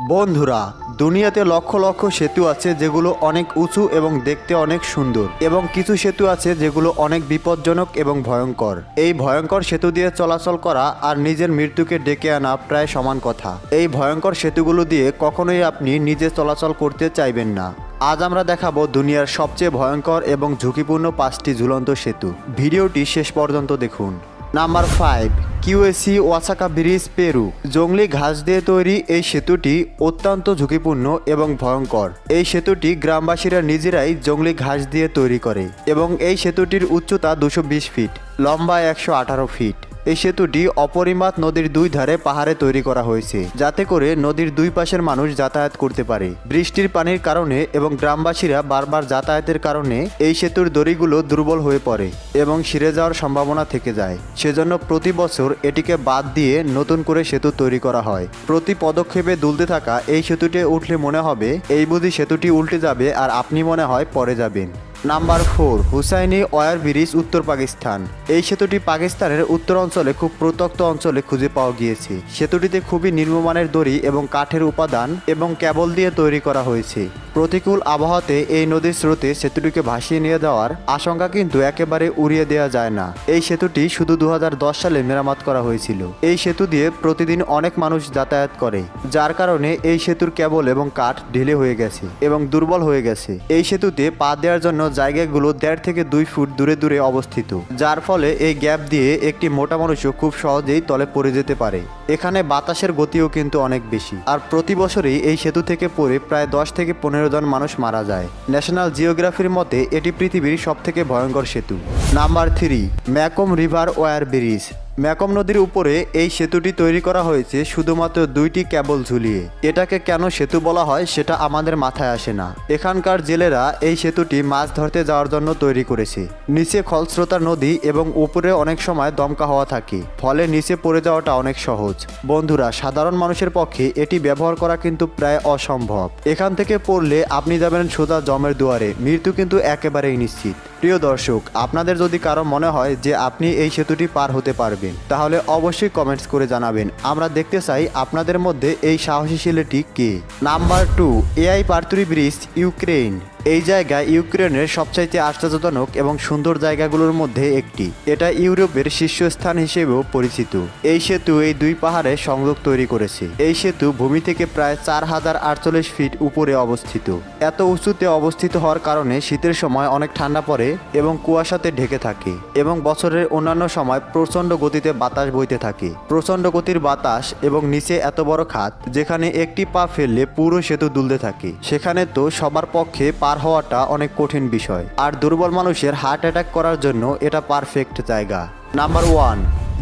বন্ধুরা, দুনিয়াতে লক্ষ লক্ষ সেতু আছে যেগুলো অনেক উঁচু এবং দেখতে অনেক সুন্দর এবং কিছু সেতু আছে যেগুলো অনেক বিপজ্জনক এবং ভয়ঙ্কর। এই ভয়ঙ্কর সেতু দিয়ে চলাচল করা আর নিজের মৃত্যুকে ডেকে আনা প্রায় সমান কথা। এই ভয়ঙ্কর সেতুগুলো দিয়ে কখনোই আপনি নিজে চলাচল করতে চাইবেন না। আজ আমরা দেখাবো দুনিয়ার সবচেয়ে ভয়ঙ্কর এবং ঝুঁকিপূর্ণ পাঁচটি ঝুলন্ত সেতু। ভিডিওটি শেষ পর্যন্ত দেখুন। নাম্বার ফাইভ কিউএসি ওয়াসাকা ব্রিজ পেরু জঙ্গলি ঘাস দিয়ে তৈরি এই সেতুটি অত্যন্ত ঝুঁকিপূর্ণ এবং ভয়ঙ্কর। এই সেতুটি গ্রামবাসীরা নিজেরাই জঙ্গলি ঘাস দিয়ে তৈরি করে এবং এই সেতুটির উচ্চতা দুশো ফিট, লম্বা একশো আঠারো ফিট। এই সেতুটি অপরিমাত নদীর দুই ধারে পাহাড়ে তৈরি করা হয়েছে, যাতে করে নদীর দুই পাশের মানুষ যাতায়াত করতে পারে। বৃষ্টির পানির কারণে এবং গ্রামবাসীরা বারবার যাতায়াতের কারণে এই সেতুর দড়িগুলো দুর্বল হয়ে পড়ে এবং ছিঁড়ে যাওয়ার সম্ভাবনা থেকে যায়। সেজন্য প্রতি বছর এটিকে বাদ দিয়ে নতুন করে সেতু তৈরি করা হয়। প্রতি পদক্ষেপে দুলতে থাকা এই সেতুটি উঠলে মনে হবে, এই বুঝি সেতুটি উল্টে যাবে আর আপনি মনে হয় পরে যাবেন। নাম্বার ফোর, হুসাইনি ওয়ার ব্রিজ, উত্তর পাকিস্তান। এই সেতুটি পাকিস্তানের উত্তর অঞ্চলে খুব প্রত্যক্ত অঞ্চলে খুঁজে পাওয়া গিয়েছে। সেতুটিতে খুবই নিম্নমানের দড়ি এবং কাঠের উপাদান এবং কেবল দিয়ে তৈরি করা হয়েছে। প্রতিকূল আবহাওয়াতে এই নদীর স্রোতে সেতুটিকে ভাসিয়ে নিয়ে যাওয়ার আশঙ্কা কিন্তু একেবারে উড়িয়ে দেওয়া যায় না। এই সেতুটি শুধু দু হাজার দশ সালে মেরামত করা হয়েছিল। এই সেতু দিয়ে প্রতিদিন অনেক মানুষ যাতায়াত করে, যার কারণে এই সেতুর কেবল এবং কাঠ ঢিলে হয়ে গেছে এবং দুর্বল হয়ে গেছে। এই সেতুতে পা দেওয়ার জন্য জায়গাগুলো দেড় থেকে দুই ফুট দূরে দূরে অবস্থিত, যার ফলে এই গ্যাপ দিয়ে একটি মোটা মানুষও খুব সহজেই তলে পড়ে যেতে পারে। এখানে বাতাসের গতিও কিন্তু অনেক বেশি। আর প্রতি বছরই এই সেতু থেকে পড়ে প্রায় দশ থেকে পনেরো জন মানুষ মারা যায়। ন্যাশনাল জিওগ্রাফির মতে, এটি পৃথিবীর সব থেকে ভয়ঙ্কর সেতু। নাম্বার থ্রি, ম্যাকম রিভার ওয়ার ব্রিজ ম্যাকম নদীর উপরে এই সেতুটি তৈরি করা হয়েছে শুধুমাত্র দুইটি ক্যাবল ঝুলিয়ে। এটাকে কেন সেতু বলা হয় সেটা আমাদের মাথায় আসে না। এখানকার জেলেরা এই সেতুটি মাছ ধরতে যাওয়ার জন্য তৈরি করেছে। নিচে খলস্রোতা নদী এবং উপরে অনেক সময় দমকা হওয়া থাকে। ফলে নিচে পড়ে যাওয়াটা অনেক সহজ। বন্ধুরা, সাধারণ মানুষের পক্ষে এটি ব্যবহার করা কিন্তু প্রায় অসম্ভব। এখান থেকে পড়লে আপনি যাবেন সোজা জমের দুয়ারে। মৃত্যু কিন্তু একেবারেই নিশ্চিত। প্রিয় দর্শক, আপনাদের যদি কারও মনে হয় যে আপনি এই সেতুটি পার হতে পারবেন তাহলে অবশ্যই কমেন্টস করে জানাবেন। আমরা দেখতে চাই আপনাদের মধ্যে এই সাহসী ছেলেটি কে। নাম্বার টু এআই পার্তুরি ব্রিজ ইউক্রেন এই জায়গা ইউক্রেনের সবচাইতে আশ্চর্যজনক এবং সুন্দর জায়গাগুলোর মধ্যে একটি। এটা ইউরোপের শীর্ষস্থান হিসেবেও পরিচিত। এই সেতু এই দুই পাহাড়ে সংযোগ তৈরি করেছে। এই সেতু ভূমি থেকে প্রায় চার হাজার আটচল্লিশ ফিট উপরে অবস্থিত। এত উঁচুতে অবস্থিত হওয়ার কারণে শীতের সময় অনেক ঠান্ডা পড়ে এবং কুয়াশাতে ঢেকে থাকে এবং বছরের অন্যান্য সময় প্রচণ্ড গতিতে বাতাস বইতে থাকে। প্রচণ্ড গতির বাতাস এবং নিচে এত বড় খাত, যেখানে একটি পা ফেললে পুরো সেতু দুলতে থাকে। সেখানে তো সবার পক্ষে পার হওয়াটা অনেক কঠিন বিষয়। আর দুর্বল মানুষের হার্ট অ্যাটাক করার জন্য এটা পারফেক্ট জায়গা। Number one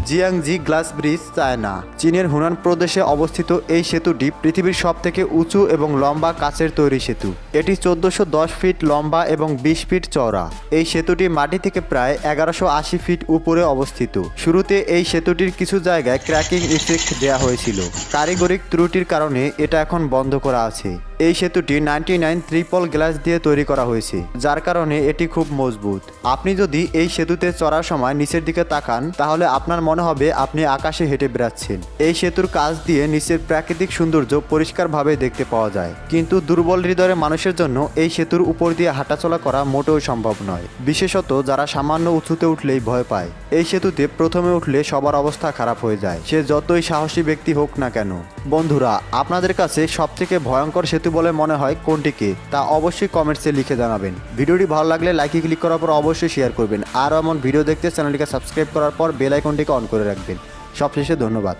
Jiangxi glass bridge China চীনের হুনান প্রদেশে অবস্থিত এই সেতুটি পৃথিবীর সব থেকে উঁচু এবং লম্বা কাচের তৈরি সেতু। এটি চোদ্দশো দশ ফিট লম্বা এবং বিশ ফিট চওড়া। এই সেতুটি মাটি থেকে প্রায় এগারোশো ফিট উপরে অবস্থিত। শুরুতে এই সেতুটির কিছু জায়গায় ক্র্যাকিং ইফেক্ট দেওয়া হয়েছিল। কারিগরিক ত্রুটির কারণে এটা এখন বন্ধ করা আছে। এই সেতুটি নাইনটি নাইন ত্রিপল গ্লাস দিয়ে তৈরি করা হয়েছে, যার কারণে এটি খুব মজবুত। আপনি যদি এই সেতুতে চড়ার সময় নিচের দিকে তাকান, তাহলে আপনার মনে হবে আপনি আকাশে হেঁটে বেড়াচ্ছেন। এই সেতুর কাজ দিয়ে নিচের প্রাকৃতিক সৌন্দর্য পরিষ্কারভাবে দেখতে পাওয়া যায়। কিন্তু দুর্বল হৃদয়ের মানুষের জন্য এই সেতুর উপর দিয়ে হাঁটাচলা করা মোটেও সম্ভব নয়। বিশেষত যারা সামান্য উঁচুতে উঠলেই ভয় পায়। এই সেতুতে প্রথমে উঠলে সবার অবস্থা খারাপ হয়ে যায়। সে যতই সাহসী ব্যক্তি হোক না কেন। বন্ধুরা, আপনাদের কাছে সবথেকে ভয়ঙ্কর সেতু বলে মনে হয় কোনটিকে তা অবশ্যই কমেন্টসে লিখে জানাবেন। ভিডিওটি ভালো লাগলে লাইকে ক্লিক করার পর অবশ্যই শেয়ার করবেন। আর এমন ভিডিও দেখতে চ্যানেলটিকে সাবস্ক্রাইব করার পর বেল আইকনটিকে অন করে রাখবেন। সবশেষে ধন্যবাদ।